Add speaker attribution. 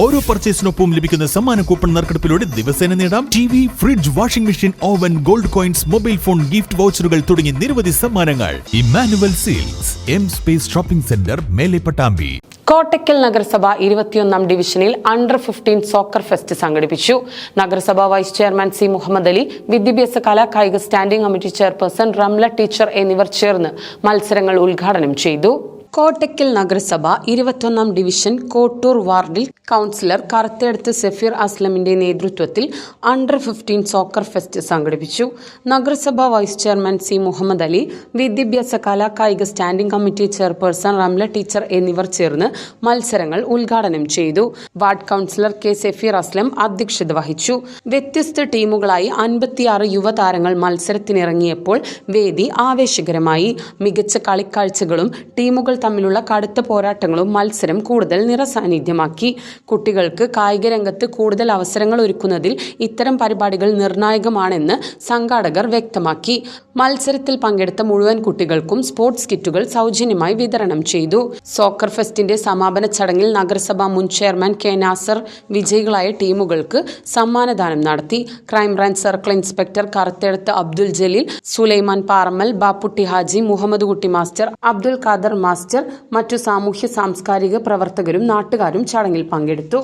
Speaker 1: ഓരോ പർച്ചേസിനൊപ്പം ലഭിക്കുന്ന സമ്മാന കൂപ്പൺ നറുക്കെടുപ്പിലൂടെ ദിവസേന നേടാം. T V fridge washing machine oven gold coins mobile phone gift വൗച്ചറുകൾ തുടങ്ങി നിരവധി സമ്മാനങ്ങൾ. Emmanuel silks M space shopping centre മേലെ പട്ടാമ്പി.
Speaker 2: കോട്ടയ്ക്കൽ നഗരസഭ ഇരുപത്തിയൊന്നാം ഡിവിഷനിൽ അണ്ടർ ഫിഫ്റ്റീൻ സോക്കർ ഫെസ്റ്റ് സംഘടിപ്പിച്ചു. നഗരസഭ vice chairman C Muhammad Ali വിദ്യാഭ്യാസ കലാ കായിക standing committee chairperson Ramla teacher എന്നിവർ ചേർന്ന് മത്സരങ്ങൾ ഉദ്ഘാടനം ചെയ്തു. കോട്ടയ്ക്കൽ നഗരസഭ ഇരുപത്തൊന്നാം ഡിവിഷൻ കോട്ടൂർ വാർഡിൽ കൗൺസിലർ കറുത്തെടുത്ത് സഫീർ അസ്ലമിന്റെ നേതൃത്വത്തിൽ അണ്ടർ ഫിഫ്റ്റീൻ സോക്കർ ഫെസ്റ്റ് സംഘടിപ്പിച്ചു. നഗരസഭ vice chairman C Muhammad Ali വിദ്യാഭ്യാസ കലാ കായിക standing committee chairperson Ramla teacher എന്നിവർ ചേർന്ന് മത്സരങ്ങൾ ഉദ്ഘാടനം ചെയ്തു. Ward councillor K Safeer Aslam അധ്യക്ഷത വഹിച്ചു. വ്യത്യസ്ത ടീമുകളായി അൻപത്തിയാറ് യുവതാരങ്ങൾ മത്സരത്തിനിറങ്ങിയപ്പോൾ വേദി ആവേശകരമായി. മികച്ച കളിക്കാഴ്ചകളും ടീമുകൾ തമ്മിലുള്ള കടുത്ത പോരാട്ടങ്ങളും മത്സരം കൂടുതൽ നിറസാന്നിധ്യമാക്കി. കുട്ടികൾക്ക് കായിക രംഗത്ത് കൂടുതൽ അവസരങ്ങൾ ഒരുക്കുന്നതിൽ ഇത്തരം പരിപാടികൾ നിർണായകമാണെന്ന് സംഘാടകർ വ്യക്തമാക്കി. മത്സരത്തിൽ പങ്കെടുത്ത മുഴുവൻ കുട്ടികൾക്കും സ്പോർട്സ് കിറ്റുകൾ സൗജന്യമായി വിതരണം ചെയ്തു. സോക്കർ ഫെസ്റ്റിന്റെ സമാപന ചടങ്ങിൽ നഗരസഭാ മുൻ ചെയർമാൻ കെ നാസർ വിജയികളായ ടീമുകൾക്ക് സമ്മാനദാനം നടത്തി. Crime branch circle inspector കറുത്തെടുത്ത് Abdul Jaleel Sulaiman Parammal Bapputty Haji Muhammad Kutty master Abdul Khader മറ്റു സാമൂഹ്യ സാംസ്കാരിക പ്രവർത്തകരും നാട്ടുകാരും ചടങ്ങിൽ പങ്കെടുത്തു